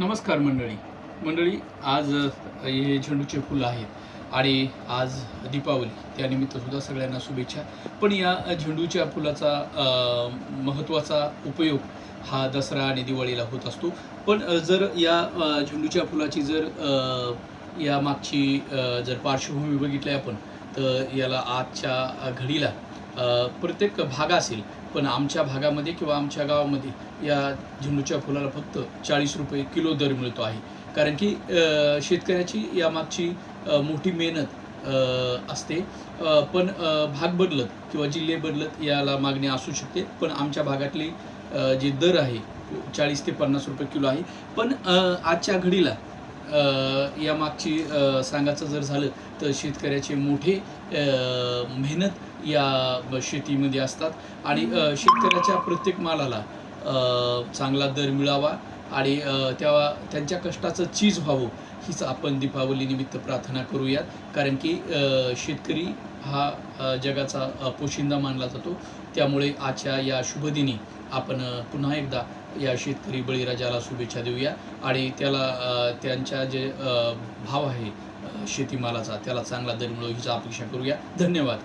नमस्कार मंडळी. मंडळी आज हे झेंडूचे फुलं आहेत आणि आज दीपावली. त्यानिमित्तसुद्धा सगळ्यांना शुभेच्छा. पण या झेंडूच्या फुलाचा महत्त्वाचा उपयोग हा दसरा आणि दिवाळीला होत असतो. पण जर या झेंडूच्या फुलाची जर या मागची जर पार्श्वभूमी बघितली आपण तर याला आजच्या घडीला प्रत्येक भाग असेल पण आमच्या भागामध्ये किंवा आमच्या गावामध्ये या झेंडूच्या फुलाला फक्त चाळीस रुपये किलो दर मिळतो आहे. कारण की शेतकऱ्याची यामागची मागची मोठी मेहनत असते. पण भाग बदलत किंवा जिल्हे बदलत याला मागणी असू शकते. पण आमच्या भागातली जे दर आहे चाळीस ते पन्नास रुपये किलो आहे. पण आजच्या घडीला यामागची मागची सांगायचं जर झालं तर शेतकऱ्याचे मोठे मेहनत या शेतीमध्ये असतात. आणि शेतकऱ्याच्या प्रत्येक मालाला चांगला दर मिळावा आणि तेव्हा त्या त्यांच्या कष्टाचं चीज व्हावं हीच आपण दीपावली निमित्त प्रार्थना करूयात. कारण की शेतकरी हा जगाचा पोशिंदा मानला जातो. त्यामुळे आजच्या या शुभदिनी आपण पुन्हा एकदा या शेतकरी बळीराजाला शुभेच्छा देऊया आणि त्याला त्यांच्या जे भाव आहे शेतीमालाचा त्याला चांगला दर मिळो हीचा अपेक्षा करूया. धन्यवाद.